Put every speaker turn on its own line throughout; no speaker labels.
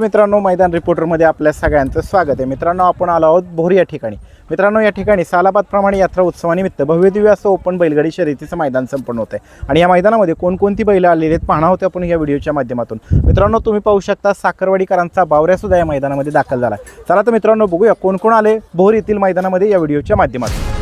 मित्रांनो मैदान रिपोर्टरमध्ये आपल्या सगळ्यांचं स्वागत आहे. मित्रांनो आपण आलो आहोत भोर या ठिकाणी. मित्रांनो या ठिकाणी सालाबादप्रमाणे यात्रा उत्सवानिमित्त भव्यदिव्य असं ओपन बैलगाडी शर्यतीचं मैदान संपन्न होतं आहे आणि या मैदानामध्ये कोणकोणती बैलं आलेली आहेत पाहणार होते आपण या व्हिडिओच्या माध्यमातून. मित्रांनो तुम्ही पाहू शकता साखरवाडीकरांचा बावऱ्यासुद्धा या मैदानामध्ये दाखल झाला आहे चला तर मित्रांनो बघूया कोण कोण आले भोर येथील मैदानामध्ये या व्हिडिओच्या माध्यमातून.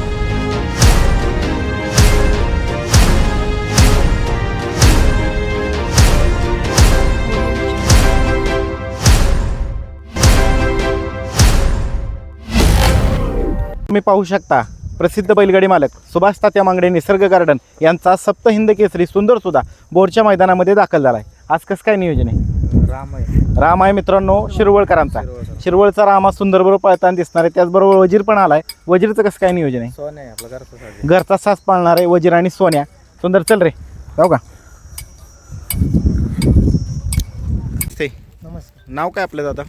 तुम्ही पाहू शकता. प्रसिद्ध बैलगाडी मालक सुभाष तात्या मांगडे निसर्ग गार्डन यांचा सप्त हिंद केसरी सुंदर सुद्धा बोरच्या मैदानामध्ये दाखल झाला आहे आज कसं काय नियोजन आहे?
राम आहे
राम आहे मित्रांनो शिरवळकरांचा. शिरवळचा रामा सुंदर बरोबर पळताना दिसणार आहे. त्याचबरोबर वजीर पण आलाय. वजीरचं कसं काय नियोजन आहे?
आहे घरचा
सास पाळणार आहे वजीर आणि सोन्या. सुंदर चल रे. जाऊ का? ते
नमस्कार
नाव काय आपलं दादा?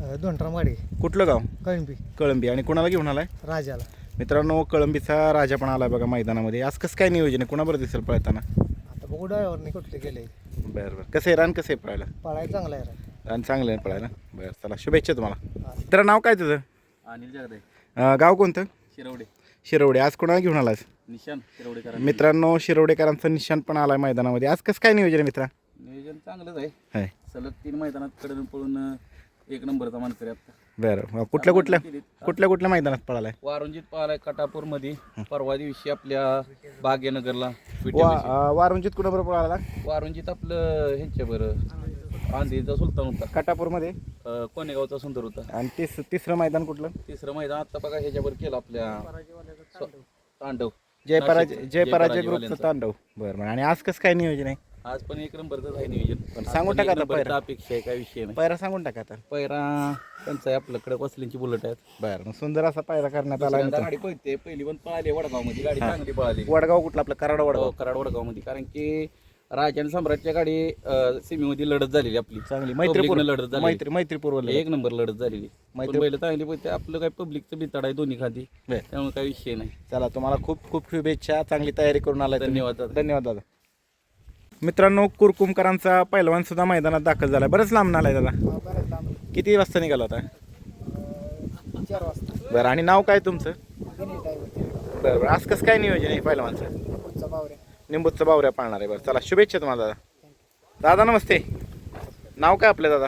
गाडी
कुठलं गाव?
कळंबी.
कळंबी. आणि कुणाला घेऊन आलाय?
राजाला.
मित्रांनो कळंबीचा राजा पण आलाय बघा मैदानामध्ये. आज कसं काय नियोजन आहे? कुणाबरोबर दिसेल पळताना?
आता बघू ड्रायव्हरने कुठले गेले
बरं बरं. कसं आहे? रान कसं आहे पळायला?
पळायला चांगला आहे रे.
रान चांगलं आहे पळायला. बरं चला शुभेच्छा तुम्हाला.
हा.
तर नाव काय तुझं?
अनिल जगदे
अं, गाव कोणतं?
शिरवडे.
शिरवडे. आज कोणाला घेऊन आलास
निशान शिरवडेकर
मित्रांनो शिरवडेकरांचं निशाण पण आलाय मैदानामध्ये. आज कसं काय नियोजन आहे मित्रा?
नियोजन चांगलंच आहे.
आहे
सलग तीन मैदानात कडून पळून अं, एक नंबरचा मानकरी आता.
बरं. कुठल्या कुठल्या कुठल्या कुठल्या मैदानात पळालाय?
वारुंजीत पाहिलाय कटापूरमध्ये परवा दिवशी आपल्या भाग्यनगरला
वा
विट्यापाशी.
अं, वारुंजीत कुणाबरोबर पळाला?
वारुंजीत आपलं ह्यांच्या बरं आंधीचा सुलतान होता.
कटापूरमध्ये?
अं, कोणेगावचा सुंदर होता.
आणि तिस तिसरं मैदान कुठलं?
तिसरं मैदान आता बघा ह्याच्यावर केलं आपल्या स्व- तांडव.
जय पराजय
नाशिक.
जय
जय
पराजय
पराजय
ग्रुपचं
वाल्यांचं.
तांडव. बरं बरं. आणि आज कसं काय नियोजन आहे?
आज पण एक नंबरचं आहे नियोजन.
पण सांगून
पण
टाका आता.
अपेक्षा आहे काय विषय नाही.
पायरा सांगून टाका आता.
पैरा त्यांचा आहे आपल्याकडे वसलींची बुलेट आहेत.
बरं मग सुंदर असा पायरा करण्यात आला
दुसऱ्यांदा गाडी पळते पहिली पण पळाली वडगावमध्ये गाडी चांगली पळाली.
वडगाव कुठला आपलं? कराड वडगाव.
हो, कराड वडगावमध्ये कारण की राजा आणि सम्राटच्या गाडी सीमेमध्ये लढत झालेली आपली.
चांगली.
Public न लढत झाली
मैत्री मैत्रीपूर्व.
एक नंबर लढत झालेली.
मैत्री-
पण बैल चांगली पळते. आपलं काय पब्लिकचं बिताड आहे दोन्ही खाती
बरं.
त्यामुळे काही विषय नाही.
चला तुम्हाला खूप खूप शुभेच्छा. चांगली तयारी करून आलाय तुम्ही.
धन्यवाद दादा.
धन्यवाद दादा. मित्रांनो कुरकुमकरांचा पैलवान सुद्धा मैदानात दाखल झालाय. बरंच लांब आलाय दादा.
हा, बरं लांब.
किती वाजता निघाला होता?
अं, चार वाजता.
बरं आणि नाव काय तुमचं?
ड्रायव्हर
बरं. बरं आज कसं काय नियोजन आहे पैलवानचं?
पुढचा
निंबूचं बावऱ्या पाळणार आहे बरं. चला शुभेच्छा तुम्हाला दादा. दादा नमस्ते. नाव काय आपलं दादा?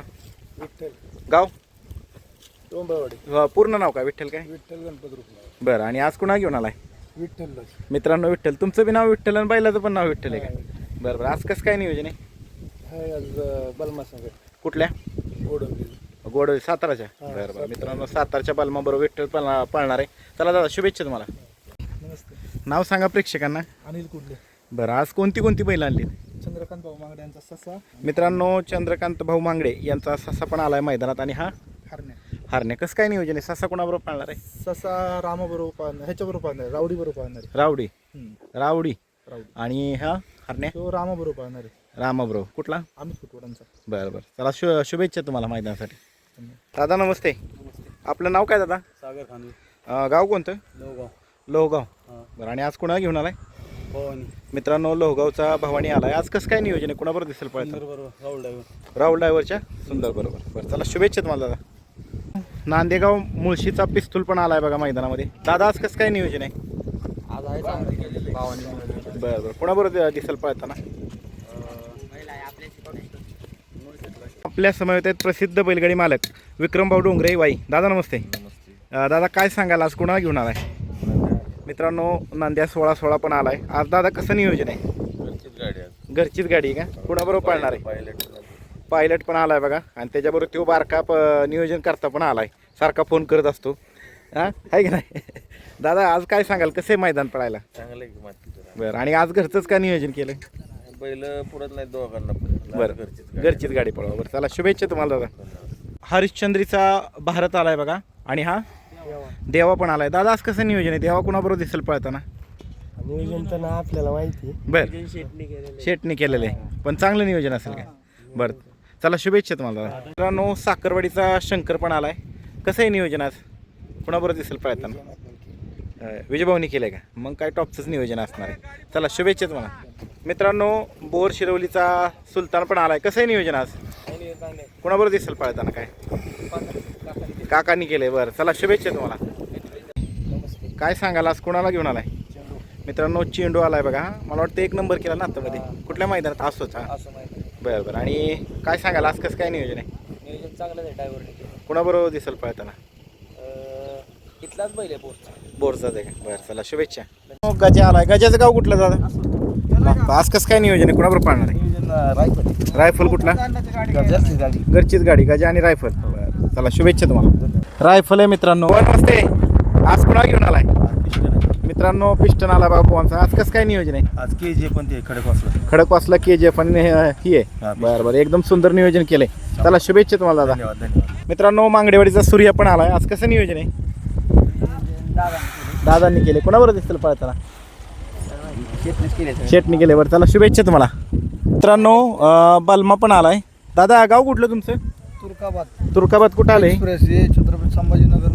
विठ्ठल.
गाव?
डोंबळवाडी.
अं, पूर्ण नाव काय? विठ्ठल काय?
विठ्ठल गणपत
बरं आणि आज कुणा घेऊन आलाय?
विठ्ठल
मित्रांनो विठ्ठल. तुमचं बी नाव विठ्ठल आणि बैलाचं पण नाव विठ्ठल आहे का? बरं बरं आज कसं काय नियोजन आहे?
हाय आज बलमा संघ
कुठल्या?
गोडवली
गोड साताराच्या.
हा,
बरं बरं मित्रांनो सातारच्या बालमा बरोबर विठ्ठल पळणार पळणार आहे. चला दादा शुभेच्छा तुम्हाला.
नमस्ते.
नाव सांगा प्रेक्षकांना.
अनिल कुडले.
बरं आज कोणती कोणती बैल आणली
चंद्रकांत भाऊ मागडे यांचा ससा.
मित्रांनो चंद्रकांत भाऊ मांगडे यांचा ससा पण आलाय मैदानात आणि हा?
हरण्या.
हारणे कसं काय नियोजन आहे? ससा कोणाबरोबर पाळणार आहे?
ससा रामाबरोबर पाहणार ह्याच्याबरोबर पाहणार रावडी बरोबर पाहणार
रावडी रावडी
रावडी
आणि हा? हरण्या?
तो रामाबरोबर आहे.
रामाबरोबर. कुठला?
फुटवडांचा
बरं बरं. चला शु शुभेच्छा तुम्हाला मैदानासाठी. दादा नमस्ते. आपलं नाव काय दादा?
सागर खानवी.
अं, गाव कोणतं?
लोगाव
लोहगाव. बरं आणि आज कुणाला घेऊन आलाय?
भवानी.
मित्रांनो लोहगावचा भवानी आलाय. आज कसं काय नियोजन आहे? कुणाबरोबर दिसेल पळतं?
बरोबर. राहुल ड्रायव्हर.
राहुल ड्रायव्हरच्या? सुंदर बरोबर. बरं चला शुभेच्छा तुम्हाला दादा. नांदेगाव मुळशीचा पिस्तूल पण आलाय बघा मैदानामध्ये. दादा आज कसं काय नियोजन आहे?
आज आहे चांगलं. भावानी
बरं बरं. कोणाबरोबर दिसेल पळताना आपल्या समवेत आहेत प्रसिद्ध बैलगाडी मालक विक्रमभाऊ डोंगरे वाई. दादा नमस्ते. अं, दादा काय सांगाल? आज कुणाला घेऊन आलाय? मित्रांनो नांद्या सोळा सोळा पण आलाय. आज दादा कसं नियोजन आहे?
गाडी आहे.
घरचीच गाडी आहे का? कुणाबरोबर पाळणार आहे?
पायलट
पायलट पण आलाय बघा. आणि त्याच्याबरोबर तो बारका प- नियोजन करता पण आलाय. सारखा फोन करत असतो. हा? आहे की नाही? दादा आज काय सांगाल? कसे मैदान पळायला?
चांगलं आहे की माती
बरं. आणि आज घरचंच का नियोजन केलं
बैल पुरत नाही दोघांना
बरं. घरचीच गाडी. पळवा. बरं चला शुभेच्छा तुम्हाला दादा. हरिश्चंद्रीचा भारत आलाय बघा. आणि हा? देवा पण आलाय. दादा आज कसं नियोजन आहे? देवा कुणाबरोबर दिसेल पळताना?
नियोजन तर ना आपल्याला माहिती
बरं. शेटने केलेलं आहे. पण चांगलं नियोजन असेल का? बरं. चला शुभेच्छा तुम्हाला दादा. मित्रांनो साखरवाडीचा शंकर पण आलाय. कसं आहे नियोजन आज? कुणाबरोबर दिसेल पळताना? विजयभाऊनी केलं आहे का? मग काय टॉपचंच नियोजन असणार आहे. चला शुभेच्छा तुम्हाला. मित्रांनो बोर शिरवलीचा सुलतान पण आलाय. कसं आहे नियोजन आज? कोणाबरोबर दिसेल पळताना काय? काकांनी केलंय बरं. चला शुभेच्छा तुम्हाला. काय सांगाल आज? कोणाला घेऊन आलाय? मित्रांनो चेंडू आलाय बघा. मला वाटतं एक नंबर केला ना आतामध्ये. कुठल्या मैदानात? असतोच हा बरं बरं. आणि काय सांगाल? आज कसं काय नियोजन आहे?
नियोजन चांगलंच आहे ड्रायव्हरने केलं
कोणाबरोबर दिसेल पळताना?
इथलाच बैल आहे
बोरचा आहे का? बरं चला शुभेच्छा. हो, गजा आलाय. गजाचं गाव कुठलं दादा? आज कसं काय नियोजन आहे? कोणाबरोबर पाळणार आहे?
नियोजन रायफल.
रायफल कुठला?
गाडी
घरचीच गाडी गजा आणि रायफल. बरं चला शुभेच्छा तुम्हाला. रायफल आहे मित्रांनो. नमस्ते. आज कुणा घेऊन आलाय? मित्रांनो पिस्टन आला बाबा पोहांचा आज कसं काय नियोजन आहे?
आज के जे पण ते खडक वाचलं
खडकवासला के जी आणि हे ही आहे.
हा,
बरं बरं एकदम सुंदर नियोजन केलंय. चला शुभेच्छा तुम्हाला दादा.
धन्यवाद धन्यवाद.
मित्रांनो मांगडेवाडीचा सूर्य पण आलाय. आज कसं नियोजन आहे? दादांनी केले. कोणाबरोबर दिसतील पळताना शेटनी केले बरं. चला शुभेच्छा तुम्हाला. मित्रांनो बलमा पण आलाय. दादा गाव कुठलं तुमचं?
तुर्काबाद.
तुर्काबाद कुठं आलंय?
छत्रपती संभाजीनगर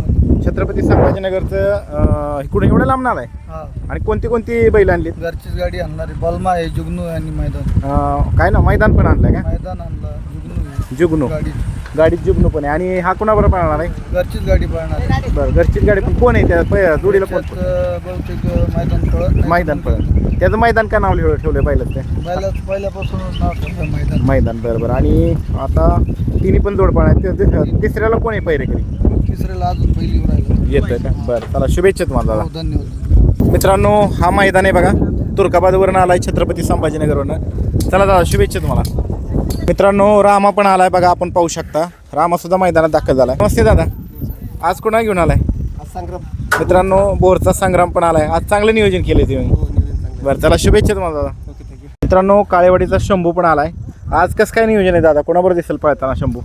छत्रपती संभाजीनगरचं इकडून एवढं लांब आलाय
हा.
आणि कोणती कोणती बैल आणली
घरचीच गाडी आणणारी बलमा आहे जुगनू आणि मैदान.
काय ना मैदान पण आणलंय का?
मैदान आणला जुगनू.
जुगनू.
गाडी.
गाडीत जुगनू पण आहे. आणि हा कोणाबरोबर पाळणार आहे?
घरचीच गाडी पळणार.
बरं घरचीच गाडी पण कोण आहे? त्या पै- जोडीला कोण?
त्यात, अं, बहुतेक अं, मैदान पळत नाही.
मैदान पळत त्याचं मैदान का नाव लिहिलं ठेवलं पहिलंच ते?
पहिल्या पहिल्यापासूनच नाव ठेवलं मैदान.
मैदान बरं बरं. आणि आता तिन्ही पण जोड पाळणार ते- ते- तिसऱ्याला कोण आहे पहिरेकरी
तिसऱ्याला अजून पहिली राहिलं.
येतोय का? बरं चला शुभेच्छा तुम्हाला दादा.
हो, धन्यवाद.
मित्रांनो हा मैदान आहे बघा. तुर्काबादवरून आलाय छत्रपती संभाजीनगरवरनं. चला दादा शुभेच्छा तुम्हाला. मित्रांनो रामा पण आलाय बघा आपण पाहू शकता. रामा सुद्धा मैदानात दाखल झालाय. नमस्ते दादा. आज कोणा घेऊन आलाय?
संग्राम.
मित्रांनो बोरचा संग्राम पण आलाय. आज चांगलं नियोजन केले तुम्ही. बरं चला शुभेच्छा तुम्हाला दादा. मित्रांनो काळेवाडीचा शंभू पण आलाय. आज कसं काय नियोजन आहे दादा? कोणाबरोबर दिसेल पळताना शंभू?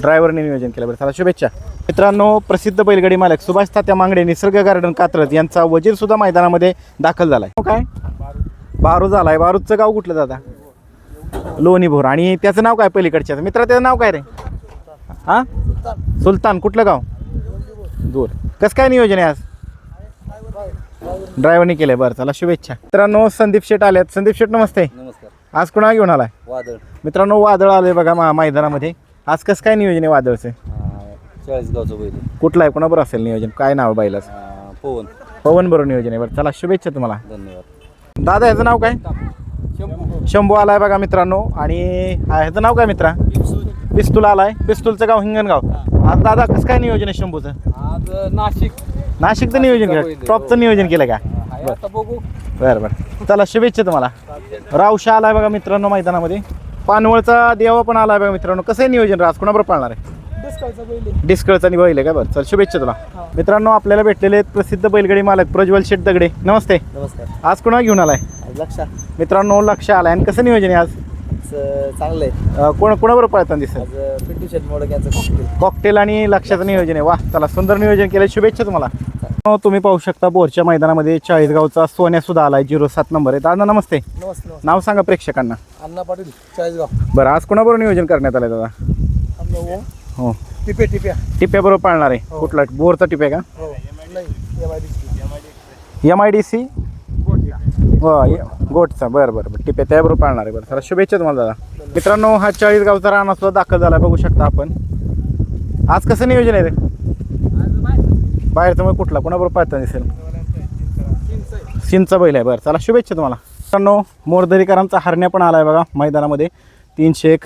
ड्रायव्हरने
नियोजन. केलं. बरं चला शुभेच्छा. मित्रांनो प्रसिद्ध बैलगाडी मालक सुभाष तात्या मांगडे निसर्ग गार्डन कात्रज यांचा वजीर सुद्धा मैदानामध्ये दाखल झालाय. हो काय? बारूद झालाय. बारूदचं गाव कुठलं दादा? लोणी भोर. आणि त्याचं नाव काय पलीकडच्या मित्रा त्याचं नाव काय रे? हा? सुलतान. कुठलं गाव? दूर. कसं काय नियोजन आहे आज? ड्रायव्हरने केलंय. बरं चला शुभेच्छा. मित्रांनो संदीप शेट आलेत. संदीप शेट नमस्ते.
नमस्कार.
आज कुणा घेऊन आलाय?
वादळ.
मित्रांनो वादळ आलंय बघा मा मैदानामध्ये. आज कसं काय नियोजन आहे वादळचं?
चाळीसगावचं बैल
कुठला आहे? कोणाबरोबर असेल नियोजन? काय नाव आहे बैलाच?
पवन
पवन. बरोबर नियोजन आहे. बरं चला शुभेच्छा तुम्हाला.
धन्यवाद.
दादा ह्याचं नाव काय? शंभू आलाय बघा मित्रांनो. आणि ह्याचं नाव काय मित्रा? पिस्तूल आलाय. पिस्तूलचं गाव हिंगणगाव. आज दादा कसं काय नियोजन आहे शंभूचं?
आज नाशिक.
नाशिकचं नियोजन केलं टॉपचं नियोजन केलं का?
आता बघू.
बरं बरं. चला शुभेच्छा तुम्हाला. रावशा आलाय बघा मित्रांनो मैदानामध्ये. पानवळचा देवा पण आलाय बघा मित्रांनो. कसं आहे नियोजन आज कोणाबरोबर पाळणार आहे? डिस्कळचा आणि बैल आहे का? बरं चल शुभेच्छा तुला. मित्रांनो आपल्याला भेटलेले आहेत प्रसिद्ध बैलगाडी मालक प्रज्वल शेट दगडे. नमस्ते.
नमस्कार.
आज कोणा घेऊन आलाय?
लक्षा.
मित्रांनो लक्ष आलाय. आणि कसं नियोजन आहे आज?
चांगलं आहे
अं, कोण कोणाबरोबर पळताना दिसेल
आज पिंटू शेट मोडक यांचं कॉकटेल
कॉकटेल आणि लक्षाचं नियोजन आहे. वा चला सुंदर नियोजन केलं शुभेच्छा तुम्हाला. हो, तुम्ही पाहू शकता बोरच्या मैदानामध्ये चाळीसगावचा सोन्या सुद्धा आलाय झिरो सात नंबर आहे. दादा नमस्ते.
नमस्ते नमस्ते.
नाव सांगा प्रेक्षकांना.
अण्णा पाटील चाळीसगाव.
बरं आज कोणाबरोबर नियोजन करण्यात आलंय दादा? हो.
टिपे टिप्या.
टिप्याबरोबर पाळणार आहे. कुठला? बोरचा टिप्या का?
हो. नाही
एम आय डी सी हो गोटचा बरं बरं बरं. टिप्या त्याबरोबर पाळणार आहे. बरं चला शुभेच्छा तुम्हाला दादा. मित्रांनो हा चाळीस गावचा राणा सुद्धा दाखल झाला बघू शकता आपण. आज कसं नियोजन आहे रे? बाहेरचं मग कुठला? कोणाबरोबर पाळता दिसेल? सिंचा बैल आहे बरं. चला शुभेच्छा तुम्हाला. मित्रांनो मोरदरीकरांचा हरण्या पण आला आहे बघा मैदानामध्ये. तीनशे एक.